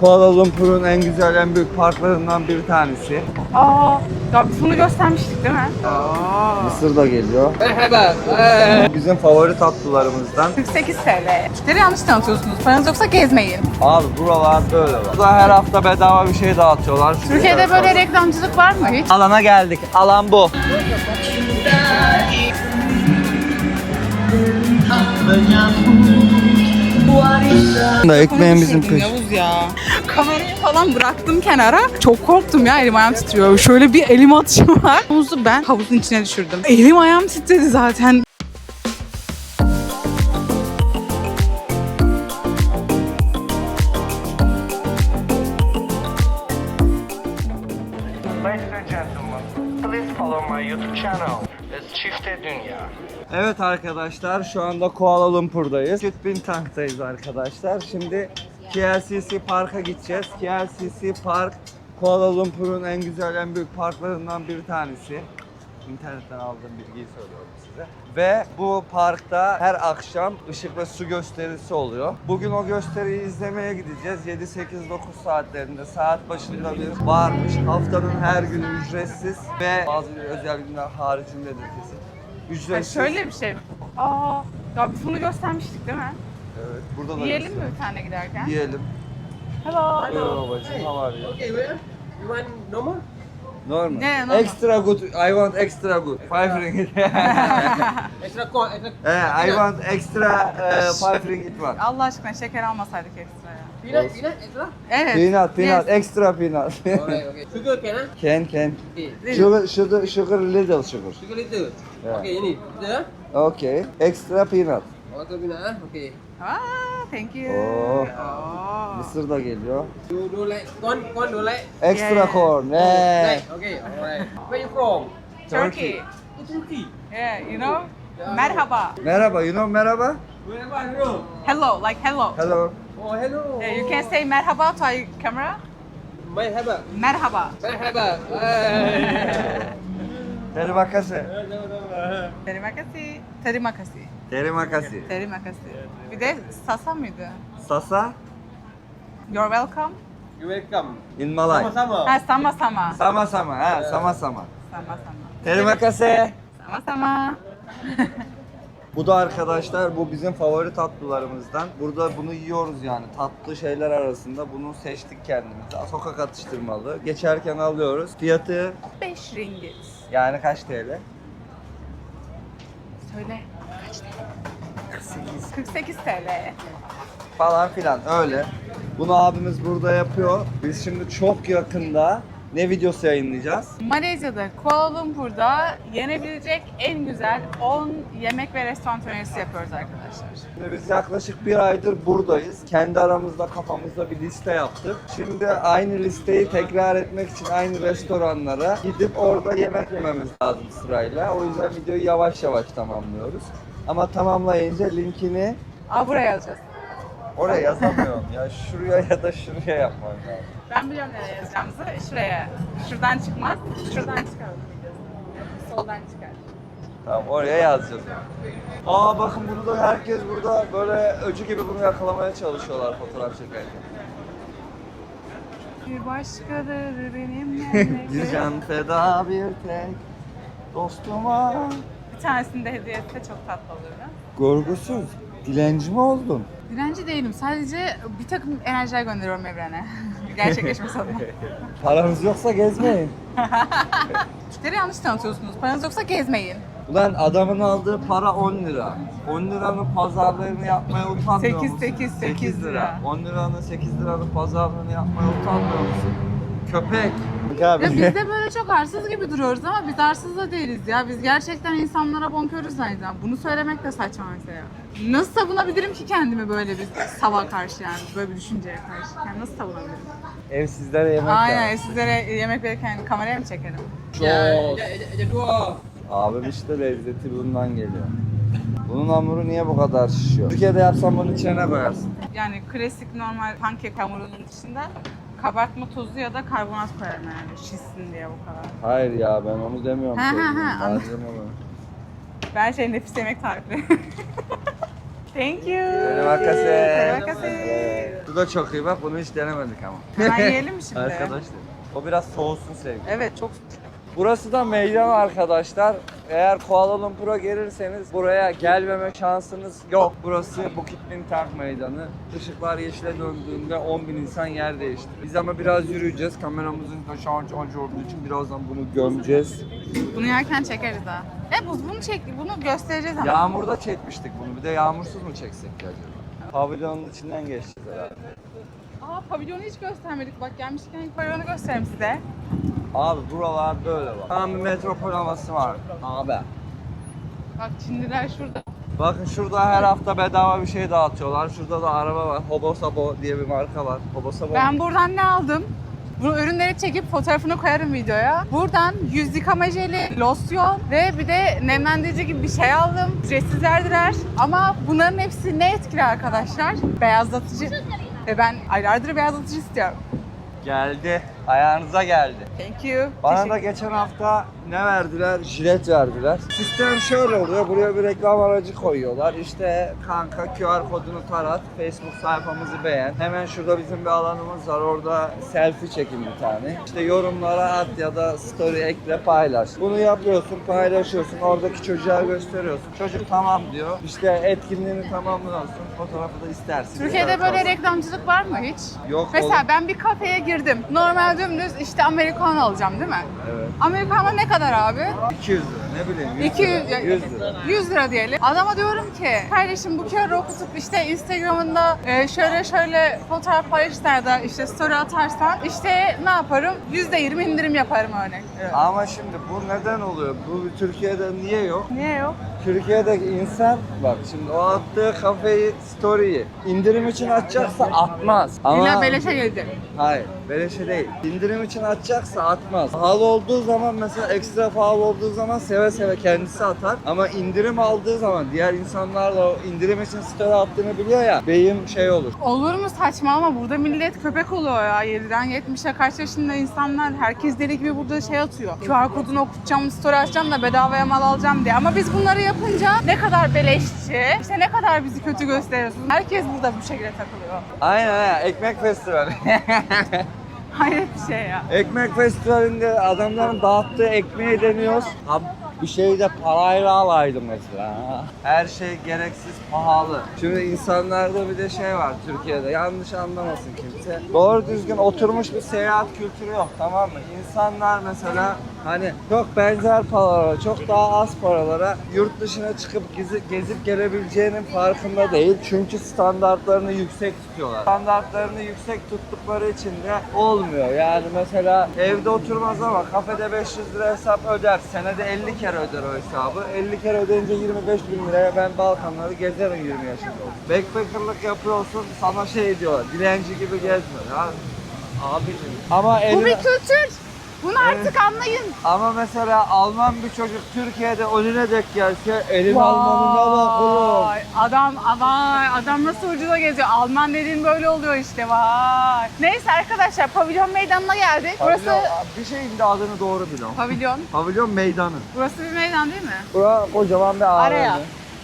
Kuala Lumpur'un en güzel, en büyük parklarından bir tanesi. Aa, ya biz bunu göstermiştik değil mi? Aa. Mısır da geliyor. Bizim favori tatlılarımızdan. 48 TL. Türkleri yanlış tanıtıyorsunuz. Paranız yoksa gezmeyin. Abi buralar böyle var. Burada her hafta bedava bir şey dağıtıyorlar. Türkiye'de böyle reklamcılık var mı hiç? Alana geldik. Alan bu. Da ekmeğimizin peşi. Yavuz ya. Kamerayı falan bıraktım kenara. Çok korktum ya elim ayağım titriyor. Şöyle bir elim atışım var. Havuzu ben havuzun içine düşürdüm. Elim ayağım titredi zaten. Evet arkadaşlar şu anda Kuala Lumpur'dayız. Bintang'dayız arkadaşlar. Şimdi KLCC Park'a gideceğiz. KLCC Park Kuala Lumpur'un en güzel, en büyük parklarından bir tanesi. İnternetten aldığım bilgiyi söylüyorum size. Ve bu parkta her akşam ışık ve su gösterisi oluyor. Bugün o gösteriyi izlemeye gideceğiz. 7-8-9 saatlerinde saat başında bir varmış. Haftanın her günü ücretsiz ve bazı özel günler haricindedir kesin. Ya Ücretsiz. şöyle bir şey. Aa, ya biz bunu göstermiştik değil mi? Evet, burada da Yiyelim mi göster. bir tane giderken? Yiyelim. Hello. Hello babacığım, how are you? Okay, wait. You want normal? Normal. Ne, normal. Extra good. I want extra good. Five ringgit. Extra Eh, I want extra uh, five ringgit var. Allah aşkına şeker almasaydık ekstra ya. peanut, peanut extra. Evet. Peanut, peanut, Yes. extra peanut. Alright, okay. Sugar can ah? can, can. Okay. Sugar, sugar, sugar, little sugar. Sugar little. Yeah. Okay, ini. Little Okay. Extra peanut. Ah? Water peanut ah. Okay. Aa, thank you. Oo. Oo. Mısır da geliyor. You do like corn, corn do like. Extra Yeah. corn. Oh, Yeah. like. Okay, alright. Where you from? Turkey. Turkey. Yeah, you know? Merhaba. Merhaba, you know merhaba? Where are you? Hello, like hello. Hello. Oh, hello. Yeah, you can say merhaba to our camera. Merhaba. Merhaba. Merhaba. Hey. Terima kasih. Terima kasih. Terima kasih. Terima kasih. Terima kasih. Bir de sasa mıydı? Sasa You're welcome. You welcome. in Malay. Sama-sama. Ha, sama sama. Sama sama, ha, sama sama. Sama sama. Terima kasih. Sama sama. Bu da arkadaşlar bu bizim favori tatlılarımızdan. Burada bunu yiyoruz yani tatlı şeyler arasında bunu seçtik kendimize. Sokak atıştırmalı. Geçerken alıyoruz. Fiyatı 5 ringgit. yani kaç TL? Söyle. Kaç TL? 48 48 TL. falan filan öyle. Bunu abimiz burada yapıyor. Biz şimdi çok yakında ne videosu yayınlayacağız? Malezya'da, Kuala Lumpur'da yenebilecek en güzel 10 yemek ve restoran önerisi yapıyoruz arkadaşlar. Şimdi Biz yaklaşık bir aydır buradayız. Kendi aramızda kafamızda bir liste yaptık. Şimdi aynı listeyi tekrar etmek için aynı restoranlara gidip orada yemek yememiz lazım sırayla. O yüzden videoyu yavaş yavaş tamamlıyoruz. Ama tamamlayınca linkini Aa buraya yazacağız. oraya yazamıyorum ya. Şuraya ya da şuraya yapmam lazım. Ben biliyorum nereye yazacağımızı. Şuraya. Şuradan çıkmaz. Şuradan çıkar. Soldan çıkar. Tamam oraya yazacağız. Aa bakın bunu da herkes burada böyle öcü gibi bunu yakalamaya çalışıyorlar fotoğraf çekerken. Bir başkadır benim bir memleketim. can feda bir tek dostuma. Bir tanesini de hediye etse çok tatlı olur. ha? Görgüsüz. Dilenci mi oldun? Direnci değilim. Sadece bir takım enerjiler gönderiyorum evrene. Gerçekleşmesi adına. Paranız yoksa gezmeyin. Türkleri yanlış tanıtıyorsunuz. Paranız yoksa gezmeyin. Ulan adamın aldığı para 10 lira. 10 liranın pazarlığını yapmaya utanmıyor Sekiz, musun? sekiz, sekiz lira. 10 liranın 8 liranın pazarlığını yapmaya utanmıyor musun? Köpek. Ya biz de böyle çok arsız gibi duruyoruz ama biz arsız da değiliz ya. Biz gerçekten insanlara bonkörüz zaten. Bunu söylemek de saçma mesela. Nasıl savunabilirim ki kendimi böyle bir sava karşı yani böyle bir düşünceye karşı? Yani nasıl savunabilirim? Ev sizlere yemek Aynen lazım. sizlere yemek verirken kameraya mı çekerim? Dua. Abim işte lezzeti bundan geliyor. Bunun hamuru niye bu kadar şişiyor? Türkiye'de yapsam bunun içine ne koyarsın? Yani klasik normal pankek hamurunun dışında kabartma tozu ya da karbonat koyarım yani şişsin diye bu kadar. Hayır ya ben onu demiyorum. Ha, ha, ha, anladım. Malzeme olarak. Ben şey nefis yemek tarifi. Thank you. Terima kasih. Bu da çok iyi bak bunu hiç denemedik ama. Hemen yiyelim şimdi? Arkadaşlar. O biraz soğusun sevgili. Evet çok Burası da meydan arkadaşlar. Eğer Kuala Lumpur'a gelirseniz buraya gelmeme şansınız yok. Burası Bukit Bintang Meydanı. Işıklar yeşile döndüğünde 10 bin insan yer değişti. Biz ama biraz yürüyeceğiz. Kameramızın da şu an anca olduğu için birazdan bunu gömeceğiz. Bunu yerken çekeriz ha. E bu bunu çek, bunu göstereceğiz ama. Yağmurda çekmiştik bunu. Bir de yağmursuz mu çeksek acaba? Pavilyonun içinden geçeceğiz herhalde. Aa pavilyonu hiç göstermedik. Bak gelmişken pavilyonu göstereyim size. Abi buralar böyle var. Tam metropol havası var. Abi. Bak Çinliler şurada. Bakın şurada her hafta bedava bir şey dağıtıyorlar. Şurada da araba var. Hobo Sabo diye bir marka var. Hobo Sabo. Ben buradan ne aldım? Bu ürünleri çekip fotoğrafını koyarım videoya. Buradan yüz yıkama jeli, losyon ve bir de nemlendirici gibi bir şey aldım. Ücretsiz verdiler. Ama bunların hepsi ne etkili arkadaşlar? Beyazlatıcı. Ve ben aylardır beyazlatıcı istiyorum. Geldi. Ayağınıza geldi. Thank you. Bana da geçen hafta ne verdiler? Jilet verdiler. Sistem şöyle oluyor. Buraya bir reklam aracı koyuyorlar. İşte kanka QR kodunu tarat. Facebook sayfamızı beğen. Hemen şurada bizim bir alanımız var. Orada selfie çekin bir tane. İşte yorumlara at ya da story ekle paylaş. Bunu yapıyorsun, paylaşıyorsun. Oradaki çocuğa gösteriyorsun. Çocuk tamam diyor. İşte etkinliğini tamamlıyorsun. Fotoğrafı da istersin. Türkiye'de böyle reklamcılık var mı hiç? Yok Mesela oğlum. ben bir kafeye girdim. Normal dümdüz işte Americano alacağım değil mi? Evet. Americano ne kadar abi? 200 lira ne bileyim 100 200 lira. 100 lira. 100 lira diyelim. Adama diyorum ki kardeşim bu QR'ı okutup işte Instagram'ında e, şöyle şöyle fotoğraf paylaşırsan da işte story atarsan işte ne yaparım? %20 indirim yaparım örnek. Ama şimdi bu neden oluyor? Bu Türkiye'de niye yok? Niye yok? Türkiye'deki insan bak şimdi o attığı kafeyi, story'yi indirim için atacaksa atmaz. Ama İlla beleşe geldi. hayır, beleşe değil. İndirim için atacaksa atmaz. Pahalı olduğu zaman mesela ekstra pahalı olduğu zaman seve seve kendisi atar. Ama indirim aldığı zaman diğer insanlar da o indirim için story attığını biliyor ya beyin şey olur. Olur mu saçma ama burada millet köpek oluyor ya. 7'den 70'e kaç yaşında insanlar herkes deli gibi burada şey atıyor. QR kodunu okutacağım, story açacağım da bedavaya mal alacağım diye. Ama biz bunları yapınca ne kadar beleşçi, işte ne kadar bizi kötü gösteriyorsunuz. Herkes burada bu şekilde takılıyor. Aynen aynen ekmek festivali. Hayret bir şey ya. Ekmek festivalinde adamların dağıttığı ekmeği deniyoruz. Abi bir şeyi de parayla alaydı mesela. Her şey gereksiz pahalı. Şimdi insanlarda bir de şey var Türkiye'de yanlış anlamasın kimse. Doğru düzgün oturmuş bir seyahat kültürü yok tamam mı? İnsanlar mesela hani çok benzer paralara, çok daha az paralara yurt dışına çıkıp gezip, gezip gelebileceğinin farkında değil. Çünkü standartlarını yüksek tutuyorlar. Standartlarını yüksek tuttukları için de olmuyor. Yani mesela evde oturmaz ama kafede 500 lira hesap öder. Senede 50 kere öder o hesabı. 50 kere ödeyince 25 bin liraya ben Balkanları gezerim 20 yaşında. Backpackerlık yapıyorsun sana şey diyorlar. Dilenci gibi gezme. Ya abicim. Ama Bu bir kültür. Bunu artık anlayın. ama mesela Alman bir çocuk Türkiye'de önüne dek gelse elin Almanına bak oğlum. Vay, Adam, vay, adam nasıl ucuza geziyor. Alman dediğin böyle oluyor işte vay. Neyse arkadaşlar pavilyon meydanına geldik. Burası Pavilyon, bir şeyin de adını doğru biliyorum. pavilyon. Pavilyon meydanı. Burası bir meydan değil mi? Bura kocaman bir AVM. Araya.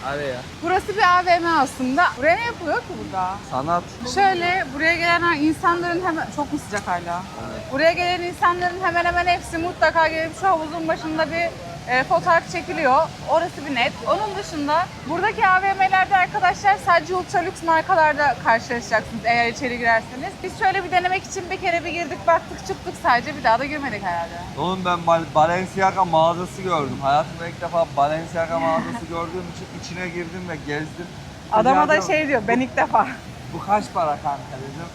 Araya. Burası bir AVM aslında. Buraya ne yapılıyor ki burada? Sanat. Şöyle buraya gelen insanların hemen çok mu sıcak hala? Buraya gelen insanların hemen hemen hepsi mutlaka gelip şu havuzun başında bir e, fotoğraf çekiliyor. Orası bir net. Onun dışında buradaki AVM'lerde arkadaşlar sadece ultra lüks markalarda karşılaşacaksınız eğer içeri girerseniz. Biz şöyle bir denemek için bir kere bir girdik baktık çıktık sadece bir daha da girmedik herhalde. Oğlum ben Bal- Balenciaga mağazası gördüm. Hayatımda ilk defa Balenciaga mağazası gördüğüm için içine girdim ve gezdim. Adama da şey diyor ben ilk defa. Bu kaç para kanka dedim.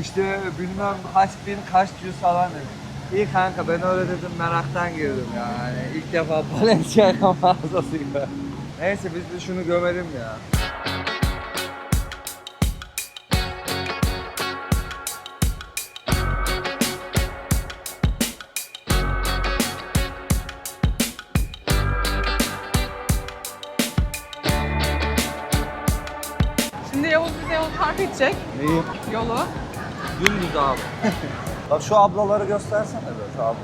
İşte bilmem kaç bin kaç yüz falan dedim. İyi kanka ben öyle dedim meraktan girdim yani. İlk defa Balenciaga mağazası gördüm. Neyse biz de şunu gömelim ya. Şimdi Yavuz bize yol tarif edecek Neyi? yolu. Dümdüz abi. Bak şu ablaları göstersene be şu abla.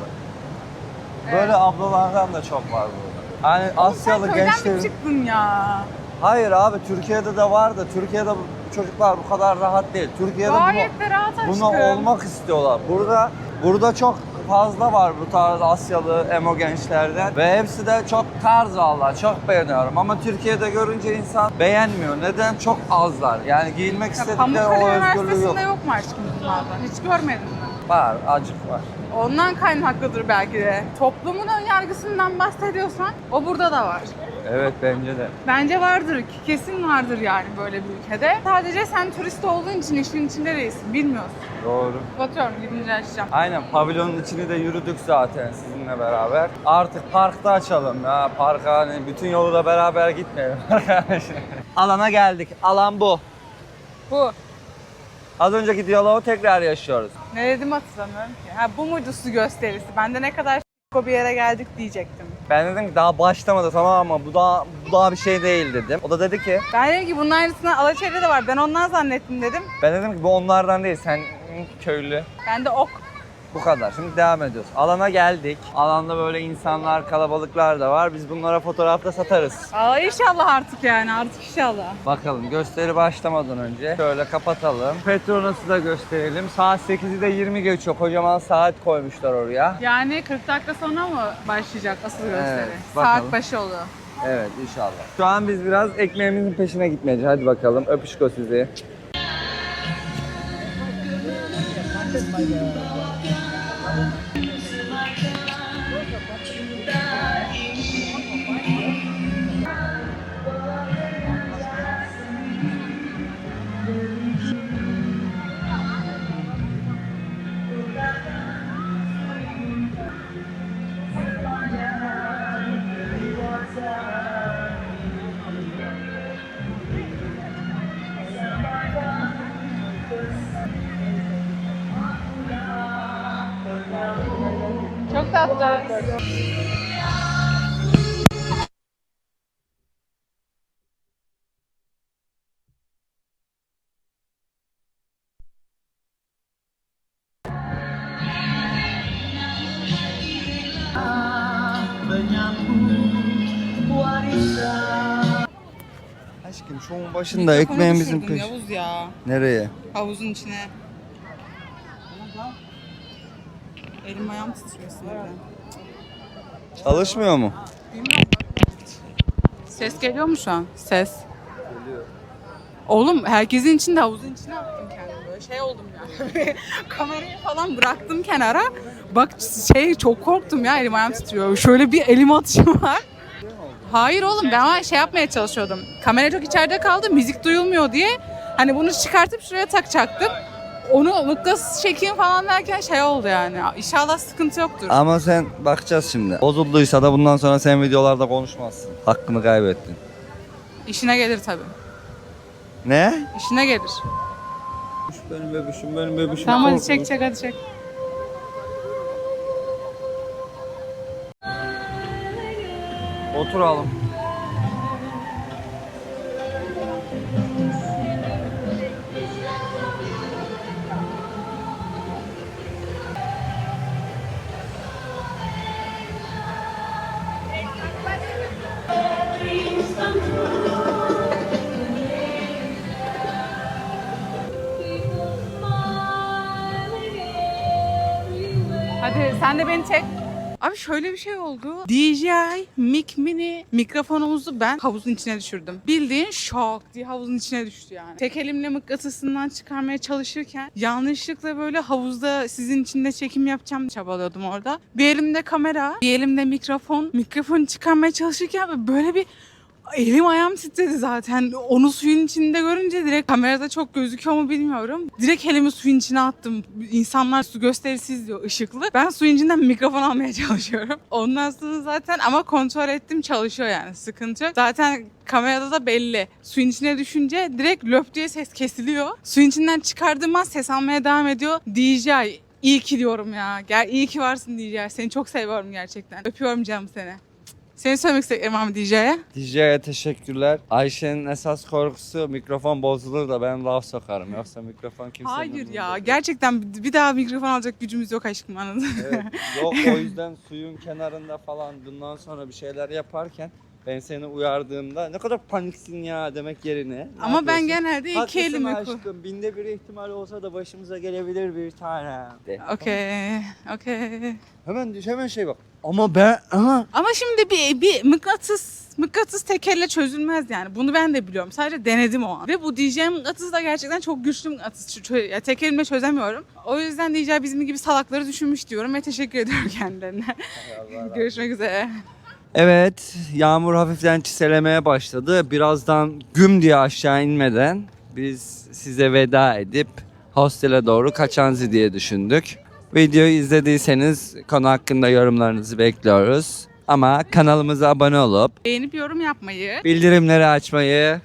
Böyle ablalardan da çok var burada. Hani Asyalı Sen köyden mi gençlerin... çıktın ya? Hayır abi Türkiye'de de var da Türkiye'de bu çocuklar bu kadar rahat değil. Türkiye'de Gayet de rahat aşkım. bunu olmak istiyorlar. Burada burada çok fazla var bu tarz Asyalı emo gençlerden ve hepsi de çok tarz valla çok beğeniyorum ama Türkiye'de görünce insan beğenmiyor. Neden? Çok azlar. Yani giyinmek Ya istedikleri Pamukkale o özgürlüğü yok. Üniversitesi'nde yok mu aşkım bunlardan? Hiç görmedim? Var, acık var. Ondan kaynaklıdır belki de. Toplumun ön yargısından bahsediyorsan o burada da var. Evet bence de. Bence vardır, kesin vardır yani böyle bir ülkede. Sadece sen turist olduğun için işin içinde değilsin, bilmiyorsun. Doğru. Batıyorum, gidince açacağım. Aynen pavilyonun içini de yürüdük zaten sizinle beraber. Artık parkta açalım ya. Parka hani bütün yolu da beraber gitmeyelim arkadaşlar. Alana geldik. Alan bu. Bu. Az önceki diyaloğu tekrar yaşıyoruz. Ne dedim hatırlamıyorum ki. Ha bu muydu su gösterisi? Ben de ne kadar o bir yere geldik diyecektim. Ben dedim ki daha başlamadı tamam ama bu daha bu daha bir şey değil dedim. O da dedi ki Ben dedim ki bunun aynısından Alaçatı'da da var. Ben ondan zannettim dedim. ben dedim ki bu onlardan değil sen köylü. Ben de ok. Bu kadar. Şimdi devam ediyoruz. Alana geldik. Alanda böyle insanlar, kalabalıklar da var. Biz bunlara fotoğrafta satarız. Aa inşallah artık yani artık inşallah. Bakalım gösteri başlamadan önce şöyle kapatalım. Petronas'ı da gösterelim. Saat 8'i de 20 geçiyor. Kocaman saat koymuşlar oraya. Yani 40 dakika sonra mı başlayacak asıl gösteri? bakalım. Saat başı oluyor. Evet inşallah. Şu an biz biraz ekmeğimizin peşine gitmeyeceğiz. Hadi bakalım. Öpüşko sizi. Aşkım şunun başında ekmeğimizin peşine. peşine. Yavuz ya. Nereye? Havuzun içine. Elim ayağım titriyor sinirden. Çalışmıyor mu? Ses geliyor mu şu an? Ses. Oğlum herkesin içinde havuzun içine attım kendimi böyle şey oldum yani. Kamerayı falan bıraktım kenara. Bak şey çok korktum ya elim ayağım titriyor. Şöyle bir elim atışım var. Hayır oğlum ben şey yapmaya çalışıyordum. Kamera çok içeride kaldı müzik duyulmuyor diye. Hani bunu çıkartıp şuraya takacaktım. Onu mıknatıs çekeyim falan derken şey oldu yani. İnşallah sıkıntı yoktur. Ama sen bakacağız şimdi. Bozulduysa da bundan sonra sen videolarda konuşmazsın. Hakkını kaybettin. İşine gelir tabii. Ne? İşine gelir. Benim bebişim, benim bebişim. Tamam hadi çek çek hadi çek. Oturalım. Hadi sen de beni çek. Abi şöyle bir şey oldu. DJI Mic Mini mikrofonumuzu ben havuzun içine düşürdüm. Bildiğin şok diye havuzun içine düştü yani. Tek elimle mıknatısından çıkarmaya çalışırken yanlışlıkla böyle havuzda sizin içinde çekim yapacağım çabalıyordum orada. Bir elimde kamera, bir elimde mikrofon. Mikrofonu çıkarmaya çalışırken böyle bir Elim ayağım titredi zaten. Onu suyun içinde görünce direkt kamerada çok gözüküyor mu bilmiyorum. Direkt elimi suyun içine attım. İnsanlar su gösterisi izliyor ışıklı. Ben suyun içinden mikrofon almaya çalışıyorum. Ondan sonra zaten ama kontrol ettim çalışıyor yani sıkıntı yok. Zaten kamerada da belli. Suyun içine düşünce direkt löp diye ses kesiliyor. Suyun içinden çıkardığım an ses almaya devam ediyor. DJI iyi ki diyorum ya. Gel iyi ki varsın DJI. Seni çok seviyorum gerçekten. Öpüyorum canım seni. Seni söylemek istedim abi DJ'ye. DJ'ye teşekkürler. Ayşe'nin esas korkusu mikrofon bozulur da ben laf sokarım. Yoksa mikrofon kimsenin Hayır ya değil. gerçekten bir daha mikrofon alacak gücümüz yok aşkım anladın? Evet, yok o yüzden suyun kenarında falan bundan sonra bir şeyler yaparken Ben seni uyardığımda ne kadar paniksin ya demek yerine. ne Ama ben genelde iki Haklısın elimi aşkım. Binde bir ihtimal olsa da başımıza gelebilir bir tane. De. Okey, okey. Hemen hemen şey bak. Ama ben aha. Ama şimdi bir, bir mıknatıs mıknatıs tek elle çözülmez yani. Bunu ben de biliyorum. Sadece denedim o an. Ve bu DJ mıknatıs da gerçekten çok güçlü mıknatıs. Ç- çö- ya tek elimle çözemiyorum. O yüzden DJ bizim gibi salakları düşünmüş diyorum ve teşekkür ediyorum kendilerine. Görüşmek üzere. Evet, yağmur hafiften çiselemeye başladı. Birazdan güm diye aşağı inmeden biz size veda edip hostele doğru kaçanzi diye düşündük. Videoyu izlediyseniz konu hakkında yorumlarınızı bekliyoruz. Ama kanalımıza abone olup Beğenip yorum yapmayı. bildirimleri açmayı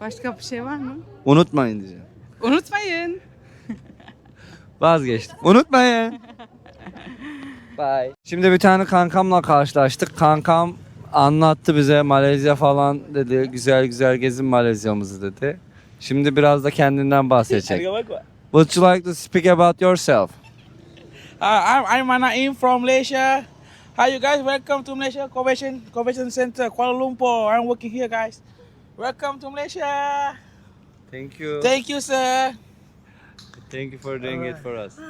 Başka bir şey var mı? unutmayın diyeceğim. Unutmayın. Vazgeçtim. Unutmayın. Bye. Şimdi bir tane kankamla karşılaştık. Kankam anlattı bize Malezya falan dedi. Güzel güzel gezin Malezya'mızı dedi. Şimdi biraz da kendinden bahsedecek. Would you like to speak about yourself? Uh, I'm I'm Anaim from Malaysia. Hi, you guys. Welcome to Malaysia Convention Convention Center, Kuala Lumpur. I'm working here, guys. Welcome to Malaysia. Thank you. Thank you, sir. Thank you for doing it for us.